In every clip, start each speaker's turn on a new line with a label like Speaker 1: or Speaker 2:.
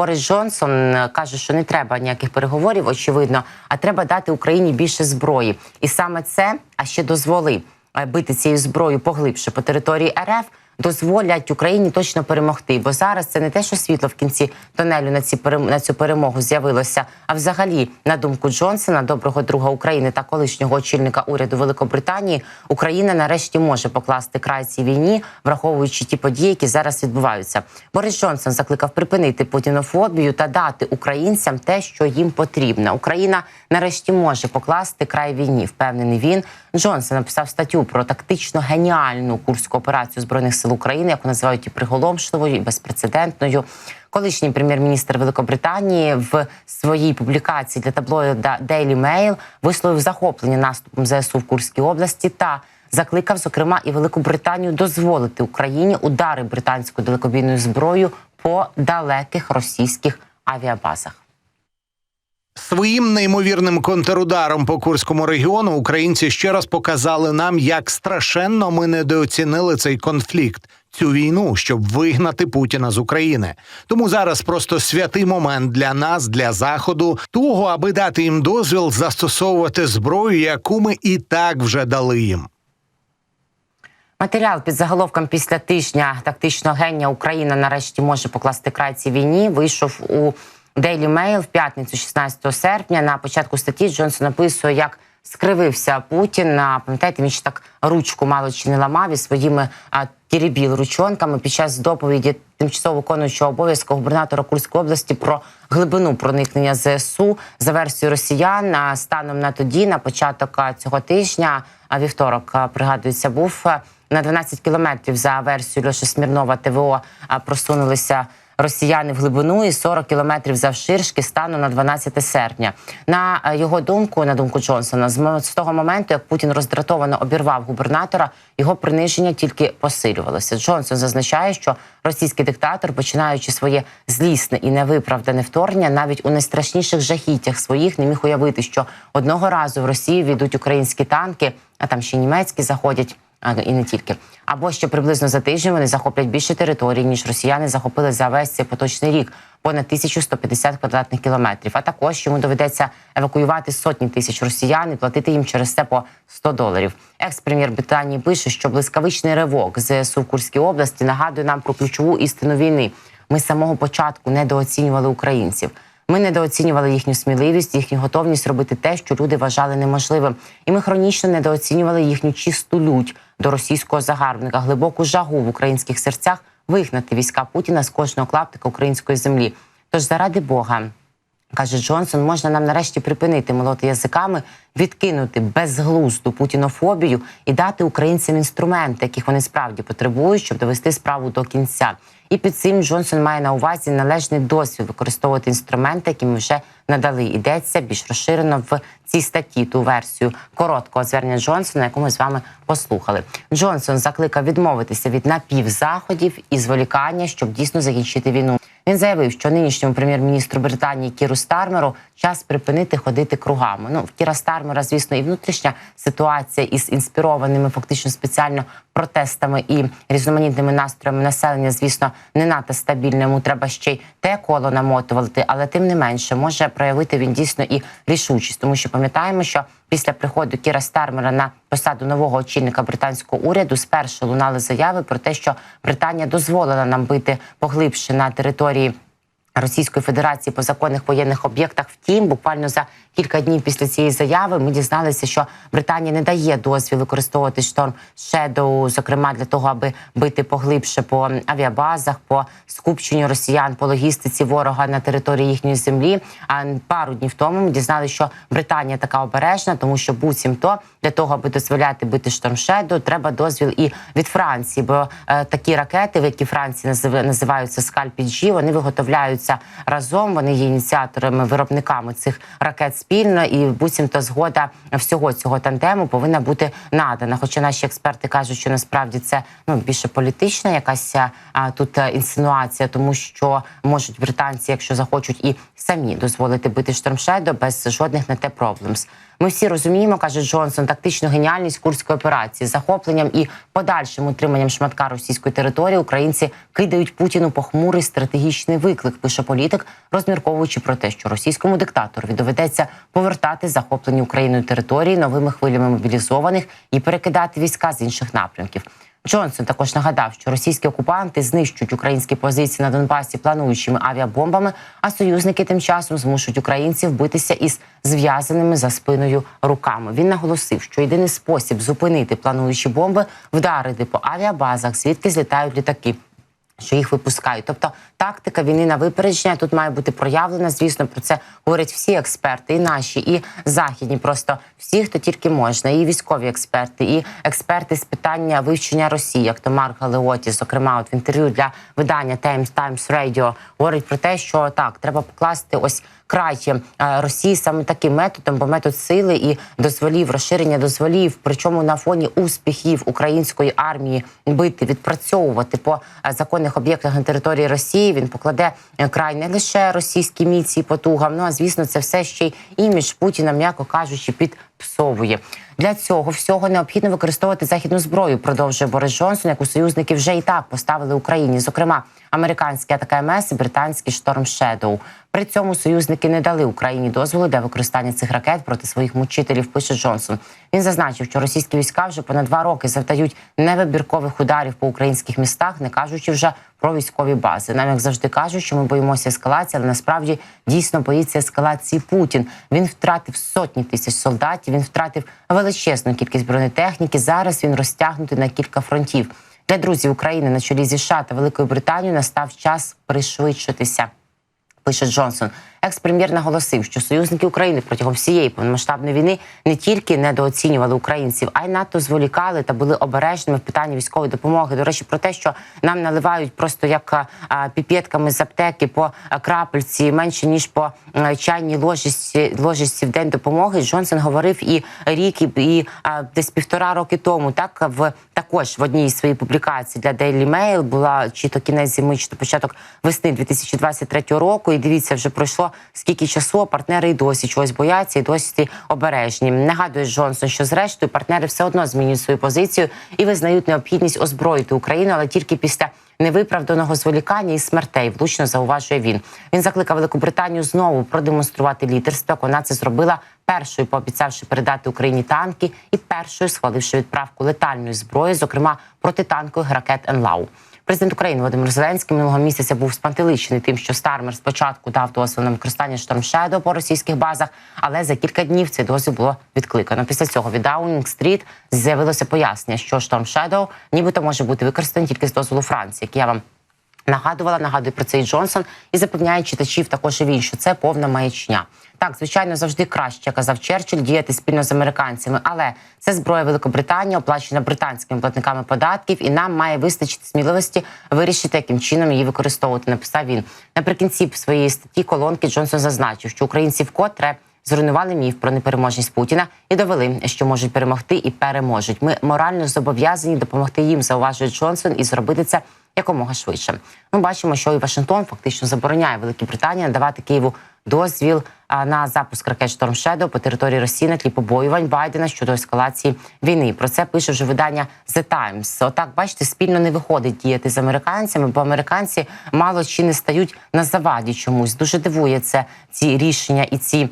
Speaker 1: Борис Джонсон е, каже, що не треба ніяких переговорів, очевидно, а треба дати Україні більше зброї. І саме це, а ще дозволи е, бити цією зброєю поглибше по території РФ. Дозволять Україні точно перемогти, бо зараз це не те, що світло в кінці тонелю на ці на цю перемогу з'явилося. А взагалі, на думку Джонсона, доброго друга України та колишнього очільника уряду Великобританії, Україна нарешті може покласти край цій війні, враховуючи ті події, які зараз відбуваються. Борис Джонсон закликав припинити путінофобію та дати українцям те, що їм потрібно. Україна нарешті може покласти край війні. Впевнений він. Джонсон написав статтю про тактично геніальну курську операцію збройних сил України, яку називають і приголомшливою, і безпрецедентною. Колишній прем'єр-міністр Великобританії в своїй публікації для таблоїда Daily Mail висловив захоплення наступом ЗСУ в Курській області та закликав, зокрема, і Велику Британію дозволити Україні удари британською далекобійною зброєю по далеких російських авіабазах.
Speaker 2: Своїм неймовірним контрударом по Курському регіону українці ще раз показали нам, як страшенно ми недооцінили цей конфлікт, цю війну, щоб вигнати Путіна з України. Тому зараз просто святий момент для нас, для заходу, того, аби дати їм дозвіл застосовувати зброю, яку ми і так вже дали їм.
Speaker 1: Матеріал під заголовком після тижня тактичного генія Україна нарешті може покласти край цій війні. Вийшов у Daily Mail в п'ятницю, 16 серпня. На початку статті Джонсон описує, як скривився Путін. Пам'ятаєте, він ще так ручку мало чи не ламав і своїми тірібіл ручонками під час доповіді тимчасово виконуючого обов'язку губернатора Курської області про глибину проникнення ЗСУ за версією росіян. Станом на тоді, на початок цього тижня, а вівторок пригадується, був на 12 кілометрів за версією Льоші Смірнова ТВО просунулися росіяни в глибину і 40 кілометрів завширшки стану на 12 серпня. На е, його думку, на думку Джонсона, з того моменту, як Путін роздратовано обірвав губернатора, його приниження тільки посилювалося. Джонсон зазначає, що російський диктатор, починаючи своє злісне і невиправдане вторгнення, навіть у найстрашніших жахіттях своїх не міг уявити, що одного разу в Росію війдуть українські танки, а там ще німецькі заходять. І не тільки. Або що приблизно за тиждень вони захоплять більше територій, ніж росіяни захопили за весь цей поточний рік, понад 1150 квадратних кілометрів. А також йому доведеться евакуювати сотні тисяч росіян і платити їм через це по 100 доларів. Екс-прем'єр Британії пише, що блискавичний ривок ЗСУ в Курській області нагадує нам про ключову істину війни. Ми з самого початку недооцінювали українців. Ми недооцінювали їхню сміливість, їхню готовність робити те, що люди вважали неможливим. І ми хронічно недооцінювали їхню чисту лють до російського загарбника, глибоку жагу в українських серцях вигнати війська Путіна з кожного клаптика української землі. Тож, заради Бога, каже Джонсон, можна нам нарешті припинити молоти язиками, відкинути безглузду путінофобію і дати українцям інструменти, яких вони справді потребують, щоб довести справу до кінця. І під цим Джонсон має на увазі належний досвід використовувати інструменти, які ми вже надали. Йдеться більш розширено в цій статті ту версію короткого звернення Джонсона, яку ми з вами послухали. Джонсон закликав відмовитися від напівзаходів і зволікання, щоб дійсно закінчити війну. Він заявив, що нинішньому прем'єр-міністру Британії Кіру Стармеру час припинити ходити кругами. Ну в Кіра Стармера, звісно, і внутрішня ситуація із інспірованими фактично спеціально протестами і різноманітними настроями населення, звісно, не надто стабільна. Йому треба ще й те коло намотувати, але тим не менше може проявити він дійсно і рішучість, тому що пам'ятаємо, що після приходу Кіра Стармера на посаду нового очільника британського уряду спершу лунали заяви про те, що Британія дозволила нам бити поглибше на території. Російської Федерації по законних воєнних об'єктах. Втім, буквально за кілька днів після цієї заяви ми дізналися, що Британія не дає дозвіл використовувати шторм Shadow, зокрема для того, аби бити поглибше по авіабазах, по скупченню росіян, по логістиці ворога на території їхньої землі. А пару днів тому ми дізналися, що Британія така обережна, тому що буцімто для того, аби дозволяти бити шторм Shadow, треба дозвіл і від Франції, бо е, такі ракети, в які Франції назив- називаються Скальпі-Джі, вони виготовляються разом. Вони є ініціаторами, виробниками цих ракет спільно, і буцімто згода всього цього тандему повинна бути надана. Хоча наші експерти кажуть, що насправді це ну більше політична якась а, тут е, інсинуація, тому що можуть британці, якщо захочуть, і самі дозволити бити штормшедо без жодних на те проблемс. Ми всі розуміємо, каже Джонсон, тактичну геніальність курської операції захопленням і подальшим утриманням шматка російської території. Українці кидають Путіну похмурий стратегічний виклик. Пише політик, розмірковуючи про те, що російському диктаторові доведеться повертати захоплені Україною території новими хвилями мобілізованих і перекидати війська з інших напрямків. Джонсон також нагадав, що російські окупанти знищують українські позиції на Донбасі плануючими авіабомбами, а союзники тим часом змушують українців битися із зв'язаними за спиною руками. Він наголосив, що єдиний спосіб зупинити плануючі бомби вдарити по авіабазах, звідки злітають літаки що їх випускають. Тобто тактика війни на випередження тут має бути проявлена. Звісно, про це говорять всі експерти, і наші, і західні. Просто всі, хто тільки можна, і військові експерти, і експерти з питання вивчення Росії, як то Марк Галеоті, зокрема, от в інтерв'ю для видання Times Times Radio, говорить про те, що так треба покласти ось край е, Росії саме таким методом, бо метод сили і дозволів, розширення дозволів, причому на фоні успіхів української армії бити, відпрацьовувати по е, законних об'єктах на території Росії. Він покладе е, край не лише російській міці потугам. Ну а звісно, це все ще й імідж Путіна, м'яко кажучи, підпсовує. Для цього всього необхідно використовувати західну зброю. Продовжує Борис Джонсон, яку союзники вже і так поставили Україні, зокрема американський АТКМС і британський Шторм Shadow. При цьому союзники не дали Україні дозволу для використання цих ракет проти своїх мучителів. Пише Джонсон. Він зазначив, що російські війська вже понад два роки завдають невибіркових ударів по українських містах, не кажучи вже про військові бази. Нам як завжди кажуть, що ми боїмося ескалації, але насправді дійсно боїться ескалації Путін. Він втратив сотні тисяч солдатів. Він втратив величезну кількість бронетехніки. Зараз він розтягнутий на кілька фронтів. Для друзів України на чолі зі США та Великою Британією настав час пришвидшитися. Пише Джонсон, екс-прем'єр наголосив, що союзники України протягом всієї повномасштабної війни не тільки недооцінювали українців, а й надто зволікали та були обережними в питанні військової допомоги. До речі, про те, що нам наливають просто як а, піпетками з аптеки по крапельці менше ніж по чайній ложечці, ложечці в день допомоги. Джонсон говорив і рік, і, і десь півтора роки тому. Так в також в одній із своїх публікацій для Daily Mail була чи то кінець зими, чи то початок весни 2023 року. І дивіться, вже пройшло скільки часу. Партнери і досі чогось бояться, і досі обережні. Нагадує Джонсон, що зрештою партнери все одно змінюють свою позицію і визнають необхідність озброїти Україну, але тільки після. Невиправданого зволікання і смертей влучно зауважує він. Він закликав Велику Британію знову продемонструвати лідерство. як Вона це зробила першою, пообіцявши передати Україні танки, і першою схваливши відправку летальної зброї, зокрема протитанкових ракет «Енлау». Президент України Володимир Зеленський минулого місяця був спантеличений тим, що Стармер спочатку дав дозвіл на використання штормшедо по російських базах, але за кілька днів цей дозвіл було відкликано. Після цього від Даунінг Стріт з'явилося пояснення, що штормшедо нібито може бути використаний тільки з дозволу Франції, як я вам нагадувала, нагадую про це і Джонсон і запевняє читачів також і він, що це повна маячня. Так, звичайно, завжди краще казав Черчилль, діяти спільно з американцями, але це зброя Великобританії, оплачена британськими платниками податків, і нам має вистачити сміливості вирішити, яким чином її використовувати. Написав він наприкінці своєї статті. Колонки Джонсон зазначив, що українці вкотре зруйнували міф про непереможність Путіна і довели, що можуть перемогти і переможуть. Ми морально зобов'язані допомогти їм, зауважує Джонсон, і зробити це якомога швидше. Ми бачимо, що і Вашингтон фактично забороняє Великій Британії надавати Києву дозвіл на запуск ракет Storm Shadow по території Росії на тлі побоювань Байдена щодо ескалації війни. Про це пише вже видання The Times. Отак, бачите, спільно не виходить діяти з американцями, бо американці мало чи не стають на заваді чомусь. Дуже дивує це ці рішення і ці.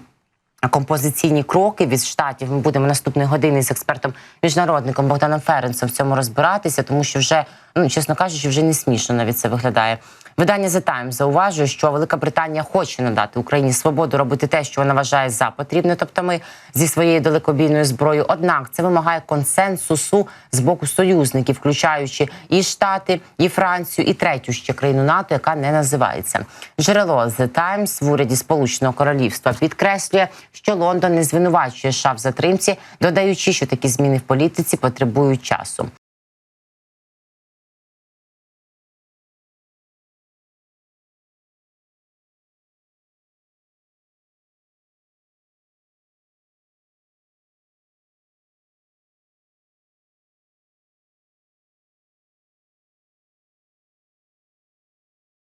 Speaker 1: Композиційні кроки від штатів ми будемо наступної години з експертом міжнародником Богданом Ференцем в цьому розбиратися, тому що вже ну чесно кажучи, вже не смішно навіть це виглядає. Видання The Times зауважує, що Велика Британія хоче надати Україні свободу робити те, що вона вважає за потрібне, тобто ми зі своєю далекобійною зброєю. Однак це вимагає консенсусу з боку союзників, включаючи і Штати, і Францію, і третю ще країну НАТО, яка не називається. Джерело The Times в уряді Сполученого Королівства підкреслює, що Лондон не звинувачує США в затримці, додаючи, що такі зміни в політиці потребують часу.